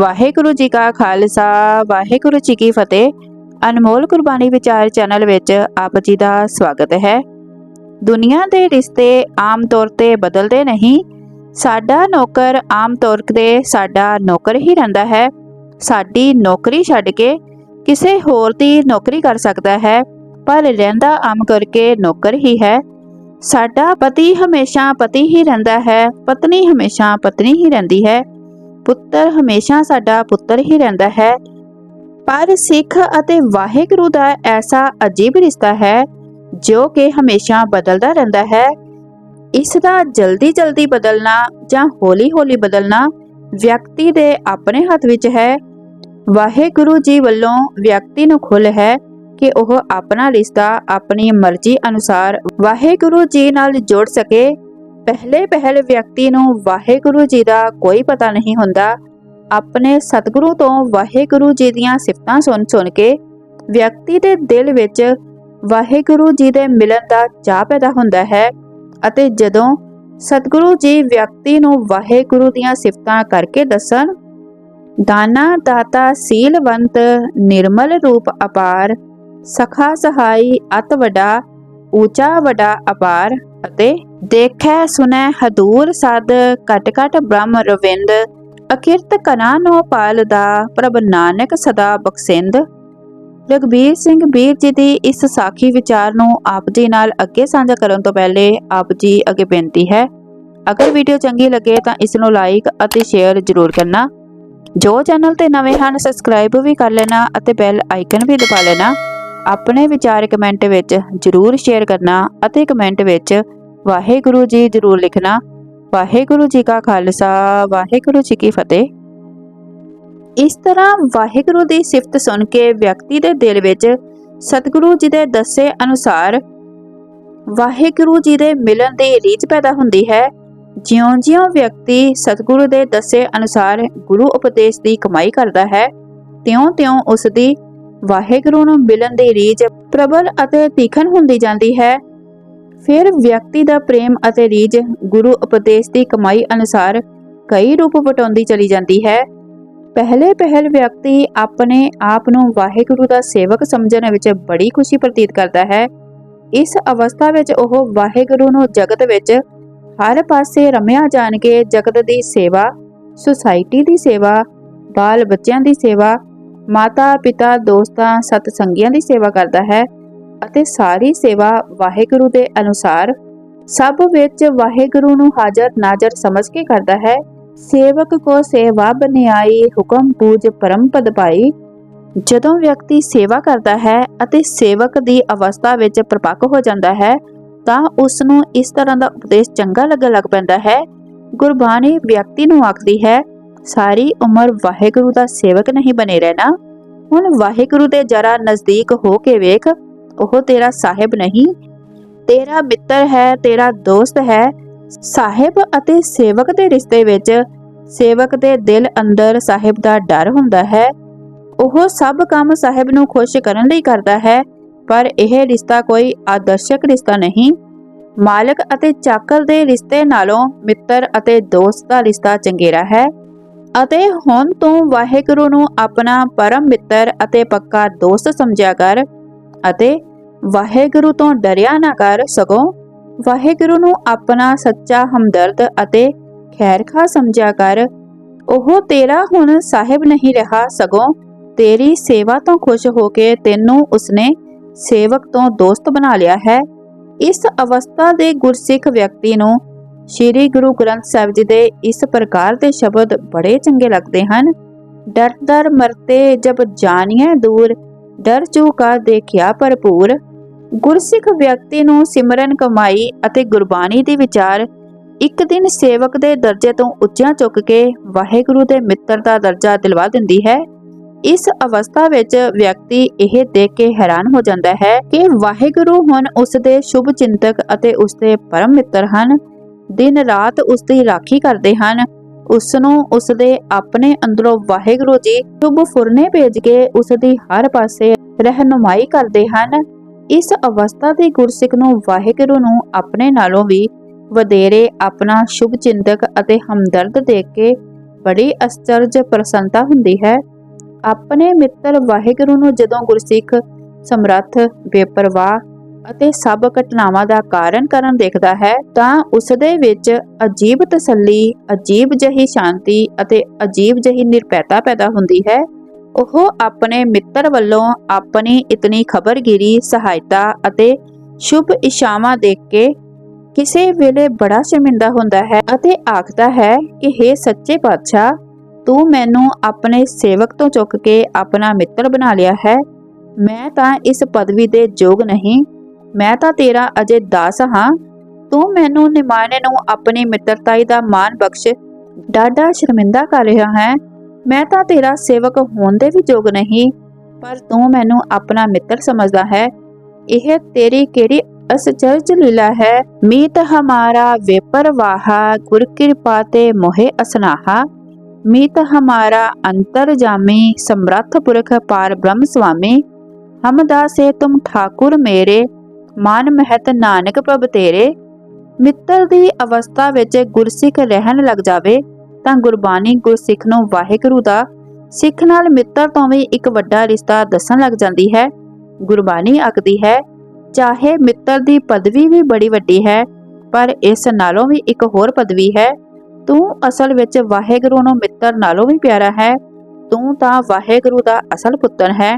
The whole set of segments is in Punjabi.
ਵਾਹਿਗੁਰੂ ਜੀ ਕਾ ਖਾਲਸਾ, ਵਾਹਿਗੁਰੂ ਜੀ ਕੀ ਫਤਿਹ। ਅਨਮੋਲ ਕੁਰਬਾਨੀ ਵਿਚਾਰ ਚੈਨਲ ਵਿੱਚ ਆਪ ਜੀ ਦਾ ਸਵਾਗਤ ਹੈ। ਦੁਨੀਆ ਦੇ ਰਿਸ਼ਤੇ ਆਮ ਤੌਰ ਤੇ ਬਦਲਦੇ ਨਹੀਂ। ਸਾਡਾ ਨੌਕਰ ਆਮ ਤੌਰ ਤੇ ਸਾਡਾ ਨੌਕਰ ਹੀ ਰਹਿੰਦਾ ਹੈ। ਸਾਡੀ ਨੌਕਰੀ ਛੱਡ ਕੇ ਕਿਸੇ ਹੋਰ ਦੀ ਨੌਕਰੀ ਕਰ ਸਕਦਾ ਹੈ, ਪਰ ਰਹਿੰਦਾ ਆਮ ਕਰਕੇ ਨੌਕਰ ਹੀ ਹੈ। ਸਾਡਾ ਪਤੀ ਹਮੇਸ਼ਾ ਪਤੀ ਹੀ ਰਹਿੰਦਾ ਹੈ, ਪਤਨੀ ਹਮੇਸ਼ਾ ਪਤਨੀ ਹੀ ਰਹਿੰਦੀ ਹੈ। ਪੁੱਤਰ ਹਮੇਸ਼ਾ ਸਾਡਾ ਪੁੱਤਰ ਹੀ ਰਹਿੰਦਾ ਹੈ। ਪਰ ਸਿੱਖ ਅਤੇ ਵਾਹਿਗੁਰੂ ਦਾ ਐਸਾ ਅਜੀਬ ਰਿਸ਼ਤਾ ਹੈ, ਜੋ ਕਿ ਹਮੇਸ਼ਾ ਬਦਲਦਾ ਰਹਿੰਦਾ ਹੈ। ਇਸ ਦਾ ਜਲਦੀ ਜਲਦੀ ਬਦਲਣਾ ਜਾਂ ਹੌਲੀ ਹੌਲੀ ਬਦਲਣਾ ਵਿਅਕਤੀ ਦੇ ਆਪਣੇ ਹੱਥ ਵਿੱਚ ਹੈ। ਵਾਹਿਗੁਰੂ ਜੀ ਵੱਲੋਂ ਵਿਅਕਤੀ ਨੂੰ ਖੁੱਲ੍ਹ ਹੈ ਕਿ ਉਹ ਆਪਣਾ ਰਿਸ਼ਤਾ ਆਪਣੀ ਮਰਜ਼ੀ ਅਨੁਸਾਰ ਵਾਹਿਗੁਰੂ ਜੀ ਨਾਲ ਜੋੜ ਸਕੇ। ਪਹਿਲੇ ਪਹਿਲ ਵਿਅਕਤੀ ਨੂੰ ਵਾਹਿਗੁਰੂ ਜੀ ਦਾ ਕੋਈ ਪਤਾ ਨਹੀਂ ਹੁੰਦਾ। ਆਪਣੇ ਸਤਿਗੁਰੂ ਤੋਂ ਵਾਹਿਗੁਰੂ ਜੀ ਦੀਆਂ ਸਿਫਤਾਂ ਸੁਣ ਸੁਣ ਕੇ ਵਿਅਕਤੀ ਦੇ ਦਿਲ ਵਿੱਚ ਵਾਹਿਗੁਰੂ ਜੀ ਦੇ ਮਿਲਣ ਦਾ ਚਾਹ ਪੈਦਾ ਹੁੰਦਾ ਹੈ ਅਤੇ ਜਦੋਂ ਸਤਿਗੁਰੂ ਜੀ ਵਿਅਕਤੀ ਨੂੰ ਵਾਹਿਗੁਰੂ ਦੀਆਂ ਸਿਫਤਾਂ ਕਰਕੇ ਦੱਸਣ, ਦਾਨਾ ਦਾਤਾ ਸੀਲਵੰਤ, ਨਿਰਮਲ ਰੂਪ ਅਪਾਰ, ਸਖਾ ਸਹਾਈ, ਅਤ ਵਡਾ, ਊਚਾ ਵਡਾ ਅਪਾਰ ਅਤੇ ਦੇਖੈ ਸੁਨੈ ਹਦੂਰ ਸਦ ਕਟ ਕਟ ਬ੍ਰਹਮ ਰਵਿੰਦ, ਅਕਿਰਤ ਕਨਾ ਨੋ ਪਾਲ ਦਾ, ਪ੍ਰਭ ਨਾਨਕ ਸਦਾ ਬਖਸ਼ਿੰਦ। ਰਗਬੀਰ ਸਿੰਘ ਵੀਰ ਜੀ ਦੀ ਇਸ ਸਾਖੀ ਵਿਚਾਰ ਨੂੰ ਆਪ ਜੀ ਨਾਲ ਅੱਗੇ ਸਾਂਝਾ ਕਰਨ ਤੋਂ ਪਹਿਲੇ ਆਪ ਜੀ ਅੱਗੇ ਬੇਨਤੀ ਹੈ, ਅਗਰ ਵੀਡੀਓ ਚੰਗੀ ਲੱਗੇ ਤਾਂ ਇਸ ਨੂੰ ਲਾਈਕ ਅਤੇ ਸ਼ੇਅਰ ਜ਼ਰੂਰ ਕਰਨਾ। ਜੋ ਚੈਨਲ ਤੇ ਨਵੇਂ ਹਨ ਸਬਸਕ੍ਰਾਈਬ ਵੀ ਕਰ ਲੈਣਾ ਅਤੇ ਬੈਲ ਆਈਕਨ ਵੀ ਦਬਾ ਲੈਣਾ। ਆਪਣੇ ਵਿਚਾਰ ਕਮੈਂਟ ਵਿੱਚ ਜ਼ਰੂਰ ਸ਼ੇਅਰ ਕਰਨਾ ਅਤੇ ਕਮੈਂਟ ਵਿੱਚ ਵਾਹਿਗੁਰੂ ਜੀ ਜ਼ਰੂਰ ਲਿਖਣਾ। ਵਾਹਿਗੁਰੂ ਜੀ ਕਾ ਖਾਲਸਾ, ਵਾਹਿਗੁਰੂ ਜੀ ਕੀ ਫਤਿਹ। ਇਸ ਤਰ੍ਹਾਂ ਵਾਹਿਗੁਰੂ ਦੀ ਸਿਫਤ ਸੁਣ ਕੇ ਵਿਅਕਤੀ ਦੇ ਦਿਲ ਵਿੱਚ ਸਤਿਗੁਰੂ ਜੀ ਦੇ ਦੱਸੇ ਅਨੁਸਾਰ ਵਾਹਿਗੁਰੂ ਜੀ ਦੇ ਮਿਲਣ ਦੀ ਰੀਝ ਪੈਦਾ ਹੁੰਦੀ ਹੈ। ਜਿਉਂ-ਜਿਉਂ ਵਿਅਕਤੀ ਸਤਿਗੁਰੂ ਦੇ ਦੱਸੇ ਅਨੁਸਾਰ ਗੁਰੂ ਉਪਦੇਸ਼ ਦੀ ਕਮਾਈ ਕਰਦਾ ਹੈ, ਤਿਉਂ-ਤਿਉਂ ਉਸ ਦੀ ਵਾਹਿਗੁਰੂ ਨੂੰ ਮਿਲਣ ਦੀ ਰੀਝ ਪ੍ਰਬਲ ਅਤੇ ਤੀਖਣ ਹੁੰਦੀ ਜਾਂਦੀ ਹੈ। ਫਿਰ ਵਿਅਕਤੀ ਦਾ ਪ੍ਰੇਮ ਅਤੇ ਰੀਝ ਗੁਰੂ ਉਪਦੇਸ਼ ਦੀ ਕਮਾਈ ਅਨੁਸਾਰ ਕਈ ਰੂਪ ਵਟਾਉਂਦੀ ਚਲੀ ਜਾਂਦੀ ਹੈ। ਪਹਿਲੇ ਪਹਿਲ ਵਿਅਕਤੀ ਆਪਣੇ ਆਪ ਨੂੰ ਵਾਹਿਗੁਰੂ ਦਾ ਸੇਵਕ ਸਮਝਣ ਵਿੱਚ ਬੜੀ ਖੁਸ਼ੀ ਪ੍ਰਤੀਤ ਕਰਦਾ ਹੈ। ਇਸ ਅਵਸਥਾ ਵਿੱਚ ਉਹ ਵਾਹਿਗੁਰੂ ਨੂੰ ਜਗਤ ਵਿੱਚ ਹਰ ਪਾਸੇ ਰਮਿਆ ਜਾਣ ਕੇ ਜਗਤ ਦੀ ਸੇਵਾ, ਸੁਸਾਇਟੀ ਦੀ ਸੇਵਾ, ਬਾਲ ਬੱਚਿਆਂ ਦੀ ਸੇਵਾ ਮਾਤਾ ਪਿਤਾ ਦੋਸਤਾਂ, ਸਤਸੰਗੀਆਂ ਦੀ ਸੇਵਾ ਕਰਦਾ ਹੈ। ਅਤੇ ਸਾਰੀ ਸੇਵਾ ਵਾਹਿਗੁਰੂ ਦੇ ਅਨੁਸਾਰ, ਸਭ ਵਿੱਚ ਵਾਹਿਗੁਰੂ ਨੂੰ ਹਾਜ਼ਰ ਨਾਜ਼ਰ ਸਮਝ ਕੇ ਕਰਦਾ ਹੈ। ਸੇਵਕ ਕੋ ਸੇਵਾ ਬਨਿਆਈ ਹੁਕਮ ਪੂਜ ਪਰਮ ਪਦ ਪਾਈ। ਜਦੋਂ ਵਿਅਕਤੀ ਸੇਵਾ ਕਰਦਾ ਹੈ ਅਤੇ ਸੇਵਕ ਦੀ ਅਵਸਥਾ ਵਿੱਚ ਪਰਪੱਕ ਹੋ ਜਾਂਦਾ ਹੈ, ਤਾਂ ਉਸ ਨੂੰ ਇਸ ਤਰ੍ਹਾਂ ਦਾ ਉਪਦੇਸ਼ ਚੰਗਾ ਲੱਗਣ ਲੱਗ ਪੈਂਦਾ ਹੈ। ਗੁਰਬਾਣੀ ਵਿਅਕਤੀ ਨੂੰ ਆਖਦੀ ਹੈ, ਸਾਰੀ ਉਮਰ ਵਾਹਿਗੁਰੂ ਦਾ ਸੇਵਕ ਨਹੀਂ ਬਣੇ ਰਹਿਣਾ। ਹੁਣ ਵਾਹਿਗੁਰੂ ਦੇ ਜਰਾ ਨਜ਼ਦੀਕ ਹੋ ਕੇ ਵੇਖ ਉਹ ਤੇਰਾ ਸਾਹਿਬ ਨਹੀਂ। ਤੇਰਾ ਮਿੱਤਰ ਹੈ, ਤੇਰਾ ਦੋਸਤ ਹੈ। ਸਾਹਿਬ ਅਤੇ ਸੇਵਕ ਦੇ ਰਿਸ਼ਤੇ ਵਿੱਚ ਸੇਵਕ ਦੇ ਦਿਲ ਅੰਦਰ ਸਾਹਿਬ ਦਾ ਡਰ ਹੁੰਦਾ ਹੈ। ਉਹ ਸਭ ਕੰਮ ਸਾਹਿਬ ਨੂੰ ਖੁਸ਼ ਕਰਨ ਲਈ ਕਰਦਾ ਹੈ, ਪਰ ਇਹ ਰਿਸ਼ਤਾ ਕੋਈ ਆਦਰਸ਼ਕ ਰਿਸ਼ਤਾ ਨਹੀਂ। ਮਾਲਕ ਅਤੇ ਚਾਕਰ ਦੇ ਰਿਸ਼ਤੇ ਨਾਲੋਂ ਮਿੱਤਰ ਅਤੇ ਦੋਸਤ ਦਾ ਰਿਸ਼ਤਾ ਚੰਗੇਰਾ ਹੈ। ਅਤੇ ਹੁਣ ਤੋਂ ਵਾਹਿਗੁਰੂ ਨੂੰ ਆਪਣਾ ਪਰਮ ਮਿੱਤਰ ਅਤੇ ਪੱਕਾ ਦੋਸਤ ਸਮਝਿਆ ਕਰ ਅਤੇ ਵਾਹਿਗੁਰੂ ਤੋਂ ਡਰਿਆ ਨਾ ਕਰ ਸਗੋਂ। ਵਾਹਿਗੁਰੂ ਨੂੰ ਆਪਣਾ ਸੱਚਾ ਹਮਦਰਦ ਅਤੇ ਖੈਰਖਾ ਸਮਝਿਆ ਕਰ। ਉਹ ਤੇਰਾ ਹੁਣ ਸਾਹਿਬ ਨਹੀਂ ਰਿਹਾ ਸਗੋਂ ਤੇਰੀ ਸੇਵਾ ਤੋਂ ਖੁਸ਼ ਹੋ ਕੇ ਤੈਨੂੰ ਉਸਨੇ ਸੇਵਕ ਤੋਂ ਦੋਸਤ ਬਣਾ ਲਿਆ ਹੈ। ਇਸ ਅਵਸਥਾ ਦੇ ਗੁਰਸਿੱਖ ਵਿਅਕਤੀ ਨੂੰ ਸ੍ਰੀ ਗੁਰੂ ਗ੍ਰੰਥ ਸਾਹਿਬ ਜੀ ਦੇ ਇਸ ਪ੍ਰਕਾਰ ਦੇ ਸ਼ਬਦ ਬੜੇ ਚੰਗੇ ਲੱਗਦੇ ਹਨ। ਡਰ ਡਰ ਮਰਤੇ ਜਬ ਜਾਣੀਏ ਦੂਰ, ਡਰ ਚੂਕਾ ਦੇਖਿਆ ਭਰਪੂਰ। ਗੁਰਸਿੱਖ ਵਿਅਕਤੀ ਨੂੰ ਸਿਮਰਨ, ਕਮਾਈ ਅਤੇ ਗੁਰਬਾਣੀ ਦੇ ਵਿਚਾਰ ਇੱਕ ਦਿਨ ਸੇਵਕ ਦੇ ਦਰਜੇ ਤੋਂ ਉੱਚਾ ਚੁੱਕ ਕੇ ਵਾਹਿਗੁਰੂ ਦੇ ਮਿੱਤਰ ਦਾ ਦਰਜਾ ਦਿਲਵਾ ਦਿੰਦੀ ਹੈ। ਇਸ ਅਵਸਥਾ ਵਿੱਚ ਵਿਅਕਤੀ ਇਹ ਦੇਖ ਕੇ ਹੈਰਾਨ ਹੋ ਜਾਂਦਾ ਹੈ ਕਿ ਵਾਹਿਗੁਰੂ ਹੁਣ ਉਸ ਦੇ ਸ਼ੁਭ ਚਿੰਤਕ ਅਤੇ ਉਸ ਦੇ ਪਰਮ ਮਿੱਤਰ ਹਨ। ਦਿਨ ਰਾਤ ਉਸ ਦੀ ਰਾਖੀ ਕਰਦੇ ਹਨ। ਉਸ ਨੂੰ ਉਸ ਦੇ ਆਪਣੇ ਅੰਦਰੋਂ ਵਾਹਿਗੁਰੂ ਜੀ ਸ਼ੁਭ ਫੁਰਨੇ ਭੇਜ ਕੇ ਉਸ ਦੀ ਹਰ ਪਾਸੇ ਰਹਿਨੁਮਾਈ ਕਰਦੇ ਹਨ। ਇਸ ਅਵਸਥਾ ਦੇ ਗੁਰਸਿੱਖ ਨੂੰ ਵਾਹਿਗੁਰੂ ਨੂੰ ਆਪਣੇ ਨਾਲੋਂ ਵੀ ਵਧੇਰੇ ਆਪਣਾ ਸ਼ੁਭ ਚਿੰਤਕ ਅਤੇ ਹਮਦਰਦ ਦੇਖ ਕੇ ਬੜੀ ਅਚਰਜ ਪ੍ਰਸੰਨਤਾ ਹੁੰਦੀ ਹੈ। ਆਪਣੇ ਮਿੱਤਰ ਵਾਹਿਗੁਰੂ ਨੂੰ ਜਦੋਂ ਗੁਰਸਿੱਖ ਸਮਰੱਥ, ਬੇਪਰਵਾਹ ਅਤੇ ਸਭ ਘਟਨਾਵਾਂ ਦਾ ਕਾਰਨ ਕਰਨ ਦੇਖਦਾ ਹੈ, ਤਾਂ ਉਸ ਦੇ ਵਿੱਚ ਅਜੀਬ ਤਸੱਲੀ, ਅਜੀਬ ਜਹੀ ਸ਼ਾਂਤੀ ਅਤੇ ਅਜੀਬ ਜਹੀ ਨਿਰਭੈਤਾ ਪੈਦਾ ਹੁੰਦੀ ਹੈ। ਉਹ ਆਪਣੇ ਮਿੱਤਰ ਵੱਲੋਂ ਆਪਣੀ ਇਤਨੀ ਖਬਰਗਿਰੀ, ਸਹਾਇਤਾ ਅਤੇ ਸ਼ੁਭ ਇਸ਼ਾਵਾਂ ਦੇਖ ਕੇ ਕਿਸੇ ਵੇਲੇ ਬੜਾ ਸ਼ਰਮਿੰਦਾ ਹੁੰਦਾ ਹੈ ਅਤੇ ਆਖਦਾ ਹੈ ਕਿ हे ਸੱਚੇ ਪਾਤਸ਼ਾਹ, ਤੂੰ ਮੈਨੂੰ ਆਪਣੇ ਸੇਵਕ ਤੋਂ ਚੁੱਕ ਕੇ ਆਪਣਾ ਮਿੱਤਰ ਬਣਾ ਲਿਆ ਹੈ। ਮੈਂ ਤਾਂ ਇਸ ਪਦਵੀ ਦੇ ਯੋਗ ਨਹੀਂ। ਮੈਂ ਤਾਂ ਤੇਰਾ ਅਜੇ ਦਾਸ ਹਾਂ। ਤੂੰ ਮੈਨੂੰ ਨਿਮਾਣੇ ਨੂੰ ਆਪਣੀ ਮਿੱਤਰਤਾਈ ਦਾ ਮਾਣ ਬਖਸ਼। ਡਾਡਾ ਸ਼ਰਮਿੰਦਾ ਕਰ ਰਿਹਾ ਹੈ। ਮੈਂ ਤਾਂ ਤੇਰਾ ਸੇਵਕ ਹੋਣ ਦੇ ਵੀ ਯੋਗ ਨਹੀਂ, ਪਰ ਤੂੰ ਮੈਨੂੰ ਆਪਣਾ ਮਿੱਤਰ ਸਮਝਦਾ ਹੈ। ਇਹ ਤੇਰੀ ਕਿਹੜੀ ਅਸਚਰਜ ਲੀਲਾ ਹੈ? ਮੀਤ ਹਮਾਰਾ ਵੇਪਰਵਾਹਾ ਗੁਰ ਕਿਰਪਾ ਤੇ ਮੋਹਿ ਅਸਨਾਹਾ। ਮੀਤ ਹਮਾਰਾ ਅੰਤਰਜਾਮੀ ਸਮਰੱਥ ਪੁਰਖ ਪਾਰ ਬ੍ਰਹਮ ਸੁਆਮੀ। ਹਮ ਦਾਸੇ ਤੁਮ ਠਾਕੁਰ ਮੇਰੇ, ਮਾਨ ਮਹਿਤ ਨਾਨਕ ਪ੍ਰਭ ਤੇਰੇ। ਮਿੱਤਰ ਦੀ ਅਵਸਥਾ ਵਿੱਚ ਗੁਰਸਿੱਖ ਰਹਿਣ ਲੱਗ ਜਾਵੇ। ਤਾਂ ਗੁਰਬਾਣੀ ਗੁਰਸਿੱਖ ਨੂੰ ਵਾਹਿਗੁਰੂ ਦਾ, ਸਿੱਖ ਨਾਲ ਮਿੱਤਰ ਤੋਂ ਵੀ ਇੱਕ ਵੱਡਾ ਰਿਸ਼ਤਾ ਦੱਸਣ ਲੱਗ ਜਾਂਦੀ ਹੈ। ਗੁਰਬਾਣੀ ਆਖਦੀ ਹੈ, ਚਾਹੇ ਮਿੱਤਰ ਦੀ ਪਦਵੀ ਵੀ ਬੜੀ ਵੱਡੀ ਹੈ, ਪਰ ਇਸ ਨਾਲੋਂ ਵੀ ਇੱਕ ਹੋਰ ਪਦਵੀ ਹੈ। ਤੂੰ ਅਸਲ ਵਿੱਚ ਵਾਹਿਗੁਰੂ ਨੂੰ ਮਿੱਤਰ ਨਾਲੋਂ ਵੀ ਪਿਆਰਾ ਹੈ। ਤੂੰ ਤਾਂ ਵਾਹਿਗੁਰੂ ਦਾ ਅਸਲ ਪੁੱਤਰ ਹੈ।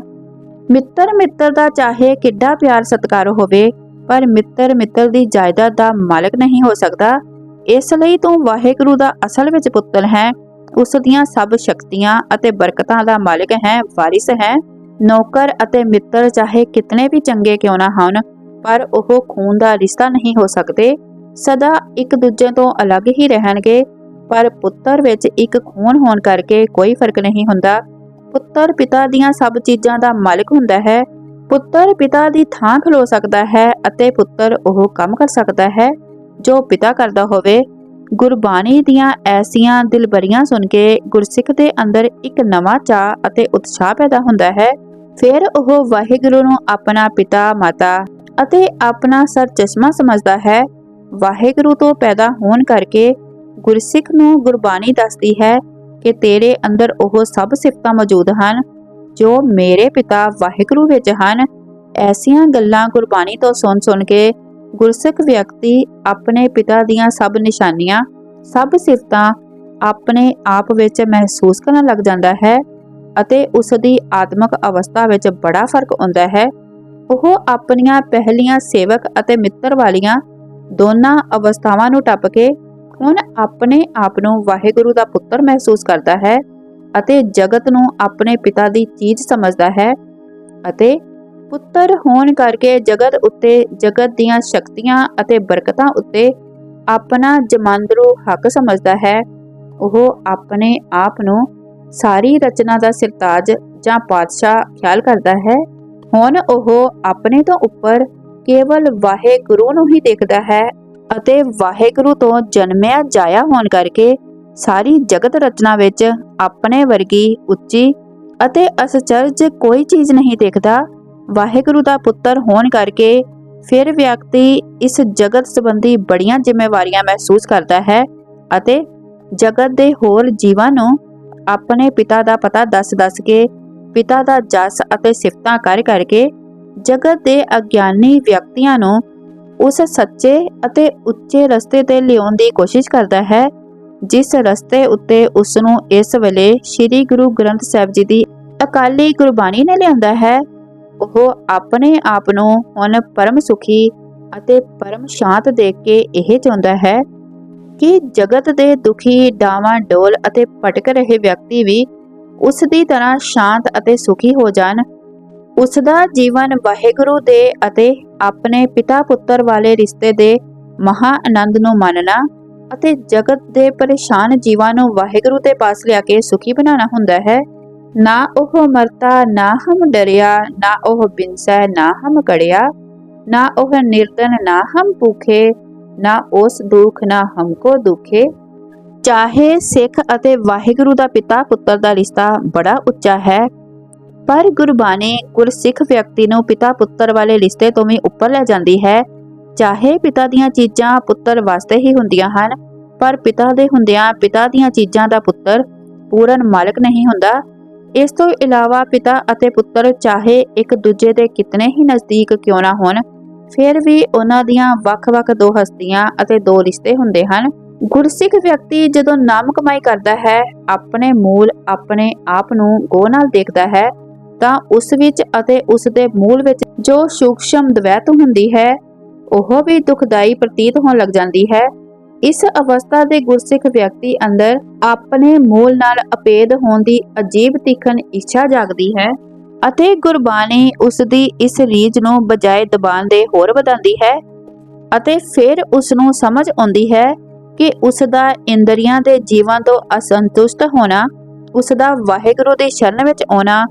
ਮਿੱਤਰ ਮਿੱਤਰ ਦਾ ਚਾਹੇ ਕਿੱਡਾ ਪਿਆਰ ਸਤਿਕਾਰ ਹੋਵੇ, ਪਰ ਮਿੱਤਰ ਮਿੱਤਰ ਦੀ ਜਾਇਦਾਦ ਦਾ ਮਾਲਕ ਨਹੀਂ ਹੋ ਸਕਦਾ। ਇਸ ਲਈ ਤੂੰ ਵਾਹਿਗੁਰੂ ਦਾ ਅਸਲ ਵਿੱਚ ਪੁੱਤਰ ਹੈ। ਉਸ ਦੀਆਂ ਸਭ ਸ਼ਕਤੀਆਂ ਅਤੇ ਬਰਕਤਾਂ ਦਾ ਮਾਲਕ ਹੈ, ਵਾਰਿਸ ਹੈ। ਨੌਕਰ ਅਤੇ ਮਿੱਤਰ ਚਾਹੇ ਕਿਤਨੇ ਵੀ ਚੰਗੇ ਕਿਉਂ ਨਾ ਹੋਣ, ਪਰ ਉਹ ਖੂਨ ਦਾ ਰਿਸ਼ਤਾ ਨਹੀਂ ਹੋ ਸਕਦੇ। ਸਦਾ ਇੱਕ ਦੂਜੇ ਤੋਂ ਅਲੱਗ ਹੀ ਰਹਿਣਗੇ, ਪਰ ਪੁੱਤਰ ਵਿੱਚ ਇੱਕ ਖੂਨ ਹੋਣ ਕਰਕੇ ਕੋਈ ਫ਼ਰਕ ਨਹੀਂ ਹੁੰਦਾ। ਪੁੱਤਰ ਪਿਤਾ ਦੀਆਂ ਸਭ ਚੀਜ਼ਾਂ ਦਾ ਮਾਲਕ ਹੁੰਦਾ ਹੈ। ਪੁੱਤਰ ਪਿਤਾ ਦੀ ਥਾਂ ਖਲੋ ਸਕਦਾ ਹੈ ਅਤੇ ਪੁੱਤਰ ਉਹ ਕੰਮ ਕਰ ਸਕਦਾ ਹੈ। ਜੋ ਪਿਤਾ ਕਰਦਾ ਹੋਵੇ, ਗੁਰਬਾਣੀ ਦੀਆਂ ਐਸੀਆਂ ਦਿਲਬਰੀਆਂ ਸੁਣ ਕੇ ਗੁਰਸਿੱਖ ਦੇ ਅੰਦਰ ਇੱਕ ਨਵਾਂ ਚਾਹ ਅਤੇ ਉਤਸ਼ਾਹ ਪੈਦਾ ਹੁੰਦਾ ਹੈ। ਫਿਰ ਉਹ ਵਾਹਿਗੁਰੂ ਨੂੰ ਆਪਣਾ ਪਿਤਾ, ਮਾਤਾ ਅਤੇ ਆਪਣਾ ਸਰ ਚਸ਼ਮਾ ਸਮਝਦਾ ਹੈ। ਵਾਹਿਗੁਰੂ ਤੋਂ ਪੈਦਾ ਹੋਣ ਕਰਕੇ ਗੁਰਸਿੱਖ ਨੂੰ ਗੁਰਬਾਣੀ ਦੱਸਦੀ ਹੈ ਕਿ ਤੇਰੇ ਅੰਦਰ ਉਹ ਸਭ ਸਿਫਤਾਂ ਮੌਜੂਦ ਹਨ, ਜੋ ਮੇਰੇ ਪਿਤਾ ਵਾਹਿਗੁਰੂ ਵਿੱਚ ਹਨ। ਐਸੀਆਂ ਗੱਲਾਂ ਗੁਰਬਾਣੀ ਤੋਂ ਸੁਣ ਸੁਣ ਕੇ ਗੁਰਸਿੱਖ ਵਿਅਕਤੀ ਆਪਣੇ ਪਿਤਾ ਦੀਆਂ ਸਭ ਨਿਸ਼ਾਨੀਆਂ, ਸਭ ਸਿਫਤਾਂ ਆਪਣੇ ਆਪ ਵਿੱਚ ਮਹਿਸੂਸ ਕਰਨ ਲੱਗ ਜਾਂਦਾ ਹੈ ਅਤੇ ਉਸ ਦੀ ਆਤਮਿਕ ਅਵਸਥਾ ਵਿੱਚ ਬੜਾ ਫ਼ਰਕ ਹੁੰਦਾ ਹੈ। ਉਹ ਆਪਣੀਆਂ ਪਹਿਲੀਆਂ ਸੇਵਕ ਅਤੇ ਮਿੱਤਰ ਵਾਲੀਆਂ ਦੋਨਾਂ ਅਵਸਥਾਵਾਂ ਨੂੰ ਟੱਪ ਕੇ ਹੁਣ ਆਪਣੇ ਆਪ ਨੂੰ ਵਾਹਿਗੁਰੂ ਦਾ ਪੁੱਤਰ ਮਹਿਸੂਸ ਕਰਦਾ ਹੈ ਅਤੇ ਜਗਤ ਨੂੰ ਆਪਣੇ ਪਿਤਾ ਦੀ ਚੀਜ਼ ਸਮਝਦਾ ਹੈ ਅਤੇ ਪੁੱਤਰ ਹੋਣ ਕਰਕੇ ਜਗਤ ਉੱਤੇ, ਜਗਤ ਦੀਆਂ ਸ਼ਕਤੀਆਂ ਅਤੇ ਬਰਕਤਾਂ ਉੱਤੇ ਆਪਣਾ ਜਮਾਂਦਰੂ ਹੱਕ ਸਮਝਦਾ ਹੈ, ਉਹ ਆਪਣੇ ਆਪ ਨੂੰ ਸਾਰੀ ਰਚਨਾ ਦਾ ਸਿਰਤਾਜ ਜਾਂ ਪਾਤਸ਼ਾਹ ਖਿਆਲ ਕਰਦਾ ਹੈ। ਹੁਣ ਉਹ ਆਪਣੇ ਤੋਂ ਉੱਪਰ ਕੇਵਲ ਵਾਹਿਗੁਰੂ ਨੂੰ ਹੀ ਦੇਖਦਾ ਹੈ ਅਤੇ ਵਾਹਿਗੁਰੂ ਤੋਂ ਜਨਮਿਆ ਜਾਇਆ ਹੋਣ ਕਰਕੇ ਸਾਰੀ ਜਗਤ ਰਚਨਾ ਵਿੱਚ ਆਪਣੇ ਵਰਗੀ, ਉੱਚੀ ਅਤੇ ਅਸਚਰਜ ਕੋਈ ਚੀਜ਼ ਨਹੀਂ ਦੇਖਦਾ। ਵਾਹਿਗੁਰੂ ਦਾ ਪੁੱਤਰ ਹੋਣ ਕਰਕੇ ਫਿਰ ਵਿਅਕਤੀ ਇਸ ਜਗਤ ਸੰਬੰਧੀ ਬੜੀਆਂ ਜ਼ਿੰਮੇਵਾਰੀਆਂ ਮਹਿਸੂਸ ਕਰਦਾ ਹੈ ਅਤੇ ਜਗਤ ਦੇ ਹੋਰ ਜੀਵਾਂ ਨੂੰ ਆਪਣੇ ਪਿਤਾ ਦਾ ਪਤਾ ਦੱਸ-ਦੱਸ ਕੇ ਪਿਤਾ ਦਾ ਜਸ ਅਤੇ ਸਿਫਤਾਂ ਕਰ ਕਰਕੇ ਜਗਤ ਦੇ ਅਗਿਆਨੀ ਵਿਅਕਤੀਆਂ ਨੂੰ ਉਸ ਸੱਚੇ ਅਤੇ ਉੱਚੇ ਰਸਤੇ ਤੇ ਲਿਆਉਣ ਦੀ ਕੋਸ਼ਿਸ਼ ਕਰਦਾ ਹੈ, ਜਿਸ ਰਸਤੇ ਉੱਤੇ ਉਸ ਨੂੰ ਇਸ ਵੇਲੇ ਸ੍ਰੀ ਗੁਰੂ ਗ੍ਰੰਥ ਸਾਹਿਬ ਜੀ ਦੀ ਅਕਾਲੀ ਗੁਰਬਾਣੀ ਨੇ ਲਿਆਂਦਾ ਹੈ। ਉਹ ਆਪਣੇ ਆਪ ਨੂੰ ਹੁਣ ਪਰਮ ਸੁਖੀ ਅਤੇ ਪਰਮ ਸ਼ਾਂਤ ਦੇਖ ਕੇ ਇਹ ਚਾਹੁੰਦਾ ਹੈ ਕਿ ਜਗਤ ਦੇ ਦੁਖੀ ਡਾਵਾਂ ਡੋਲ ਅਤੇ ਭਟਕ ਰਹੇ ਵਿਅਕਤੀ ਵੀ ਉਸ ਦੀ ਤਰ੍ਹਾਂ ਸ਼ਾਂਤ ਅਤੇ ਸੁਖੀ ਹੋ ਜਾਣ। ਉਸ ਦਾ ਜੀਵਨ ਵਾਹਿਗੁਰੂ ਦੇ ਅਤੇ ਆਪਣੇ ਪਿਤਾ ਪੁੱਤਰ ਵਾਲੇ ਰਿਸ਼ਤੇ ਦੇ ਮਹਾ ਆਨੰਦ ਨੂੰ ਮੰਨਣਾ ਅਤੇ ਜਗਤ ਦੇ ਪਰੇਸ਼ਾਨ ਜੀਵਾਂ ਨੂੰ ਵਾਹਿਗੁਰੂ ਦੇ ਪਾਸ ਲਿਆ ਕੇ ਸੁਖੀ ਬਣਾਉਣਾ ਹੁੰਦਾ ਹੈ। ਨਾ ਉਹ ਮਰਤਾ, ਨਾ ਹਮ ਡਰਿਆ, ਨਾ ਉਹ ਬਿਨਸੈ, ਨਾ ਹਮ ਕੜਿਆ, ਨਾ ਉਹ ਨਿਰਦਨ ਨਾ ਹਮ ਭੁਖੇ, ਨਾ ਉਸ ਦੁੱਖ, ਨਾ ਹਮਕੋ ਦੁਖੇ। ਚਾਹੇ ਸਿੱਖ ਅਤੇ ਵਾਹਿਗੁਰੂ ਦਾ ਪਿਤਾ ਪੁੱਤਰ ਦਾ ਰਿਸ਼ਤਾ ਬੜਾ ਉੱਚਾ ਹੈ, ਪਰ ਗੁਰਬਾਣੀ ਗੁਰਸਿੱਖ ਵਿਅਕਤੀ ਨੂੰ ਪਿਤਾ ਪੁੱਤਰ ਵਾਲੇ ਰਿਸ਼ਤੇ ਤੋਂ ਵੀ ਉੱਪਰ ਲੈ ਜਾਂਦੀ ਹੈ। ਚਾਹੇ ਪਿਤਾ ਦੀਆਂ ਚੀਜ਼ਾਂ ਪੁੱਤਰ ਵਾਸਤੇ ਹੀ ਹੁੰਦੀਆਂ ਹਨ, ਪਰ ਪਿਤਾ ਦੇ ਹੁੰਦਿਆਂ ਪਿਤਾ ਦੀਆਂ ਚੀਜ਼ਾਂ ਦਾ ਪੁੱਤਰ ਪੂਰਨ ਮਾਲਕ ਨਹੀਂ ਹੁੰਦਾ। ਇਸ ਤੋਂ ਇਲਾਵਾ ਪਿਤਾ ਅਤੇ ਪੁੱਤਰ ਚਾਹੇ ਇੱਕ ਦੂਜੇ ਦੇ ਕਿਤਨੇ ਹੀ ਨਜ਼ਦੀਕ ਕਿਉਂ ਨਾ ਹੋਣ, ਫਿਰ ਵੀ ਉਹਨਾਂ ਦੀਆਂ ਵੱਖ-ਵੱਖ ਦੋ ਹਸਤੀਆਂ ਅਤੇ ਦੋ ਰਿਸ਼ਤੇ ਹੁੰਦੇ ਹਨ। ਗੁਰਸਿੱਖ ਵਿਅਕਤੀ ਜਦੋਂ ਨਾਮ ਕਮਾਈ ਕਰਦਾ ਹੈ, ਆਪਣੇ ਮੂਲ ਆਪਣੇ ਆਪ ਨੂੰ ਗੋ ਨਾਲ ਦੇਖਦਾ ਹੈ, ਤਾਂ ਉਸ ਵਿੱਚ ਅਤੇ ਉਸ ਦੇ ਮੂਲ ਵਿੱਚ ਜੋ ਸੂਖਸ਼ਮ ਦਵੈਤ ਹੁੰਦੀ ਹੈ, ਉਹ ਵੀ ਦੁਖਦਾਈ ਪ੍ਰਤੀਤ ਹੋਣ ਲੱਗ ਜਾਂਦੀ ਹੈ। ਇਸ ਅਵਸਥਾ ਦੇ ਗੁਰਸਿੱਖ ਵਿਅਕਤੀ ਅੰਦਰ ਆਪਣੇ ਮੂਲ ਨਾਲ ਅਪੇਦ ਹੋਣ ਦੀ ਅਜੀਬ ਤਿੱਖਣ ਇੱਛਾ ਜਾਗਦੀ ਹੈ ਅਤੇ ਗੁਰਬਾਣੀ ਉਸ ਦੀ ਇਸ ਰੀਝ ਨੂੰ ਬਜਾਏ ਦਬਾਣ ਦੇ ਹੋਰ ਵਧਾਉਂਦੀ ਹੈ ਅਤੇ ਫਿਰ ਉਸ ਨੂੰ ਸਮਝ ਆਉਂਦੀ ਹੈ ਕਿ ਉਸ ਦਾ ਇੰਦਰੀਆਂ ਦੇ ਜੀਵਨ ਤੋਂ ਅਸੰਤੁਸ਼ਟ ਹੋਣਾ ਉਸ ਦਾ ਵਾਹਿਗੁਰੂ ਦੀ ਸ਼ਰਨ ਵਿੱਚ ਆਉਣਾ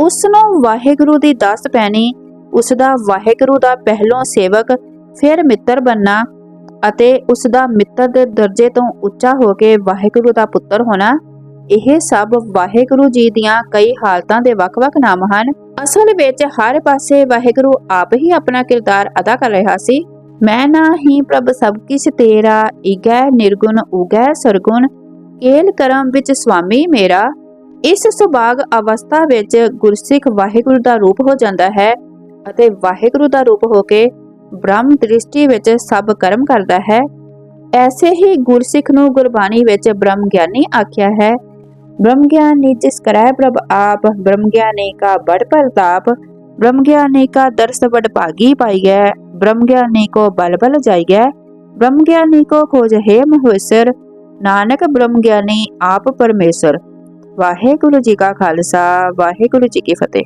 ਉਸ ਨੂੰ ਵਾਹਿਗੁਰੂ ਦੀ ਦਾਸ ਪੈਣੀ ਉਸ ਦਾ ਵਾਹਿਗੁਰੂ ਦਾ ਪਹਿਲੋਂ ਸੇਵਕ, ਫਿਰ ਮਿੱਤਰ ਬੰਨਾ ਅਤੇ ਉਸ ਦਾ ਮਿੱਤਰ ਦੇ ਦਰਜੇ ਤੋਂ ਉੱਚਾ ਹੋ ਕੇ ਵਾਹਿਗੁਰੂ ਦਾ ਪੁੱਤਰ ਹੋਣਾ, ਇਹ ਸਭ ਵਾਹਿਗੁਰੂ ਜੀ ਦੀਆਂ ਕਈ ਹਾਲਤਾਂ ਦੇ ਵੱਖ-ਵੱਖ ਨਾਮ ਹਨ। ਅਸਲ ਵਿੱਚ ਹਰ ਪਾਸੇ ਵਾਹਿਗੁਰੂ ਆਪ ਹੀ ਆਪਣਾ ਕਿਰਦਾਰ ਅਦਾ ਕਰ ਰਿਹਾ ਸੀ। ਮੈਂ ਨਾਹੀ ਪ੍ਰਭ ਸਭ ਕਿਛ ਤੇਰਾ ਇਗੈ ਨਿਰਗੁਣ ਉਗੈ ਸਰਗੁਣ, ਕੇਲ ਕਰਮ ਵਿੱਚ ਸੁਆਮੀ ਮੇਰਾ। ਇਸ ਸੁਭਾਗ ਅਵਸਥਾ ਵਿੱਚ ਗੁਰਸਿੱਖ ਵਾਹਿਗੁਰੂ ਦਾ ਰੂਪ ਹੋ ਜਾਂਦਾ ਹੈ ਅਤੇ ਵਾਹਿਗੁਰੂ ਦਾ ਰੂਪ ਹੋ ਕੇ ਬ੍ਰਹਮ ਦ੍ਰਿਸ਼ਟੀ ਵਿੱਚ ਸਭ ਕਰਮ ਕਰਦਾ ਹੈ। ਐਸੇ ਹੀ ਗੁਰਸਿੱਖ ਨੂੰ ਗੁਰਬਾਣੀ ਵਿੱਚ ਬ੍ਰਹਮ ਗਿਆਨੀ ਆਖਿਆ ਹੈ। ਬ੍ਰਹਮ ਗਿਆਨੀ ਜਿਸ ਕਰੈ ਪ੍ਰਭ ਆਪ ਬ੍ਰਹਮ ਗਿਆਨੀ ਕਾ ਬੜ ਪ੍ਰਤਾਪ ਬ੍ਰਹਮ ਗਿਆਨੀ ਕਾ ਦਰਸ ਬੜ ਭਾਗੀ ਪਾਈਐ ਬ੍ਰਹਮ ਗਿਆਨੀ ਕੋ ਬਲ ਬਲ ਜਾਈਐ ਬ੍ਰਹਮ ਗਿਆਨੀ ਕੋ ਖੋਜ ਹੈ ਮਹੇਸ਼ਰ ਨਾਨਕ ਬ੍ਰਹਮ ਗਿਆਨੀ ਆਪ ਪਰਮੇਸ਼ਰ। ਵਾਹਿਗੁਰੂ ਜੀ ਕਾ ਖਾਲਸਾ, ਵਾਹਿਗੁਰੂ ਜੀ ਕੀ ਫਤਿਹ।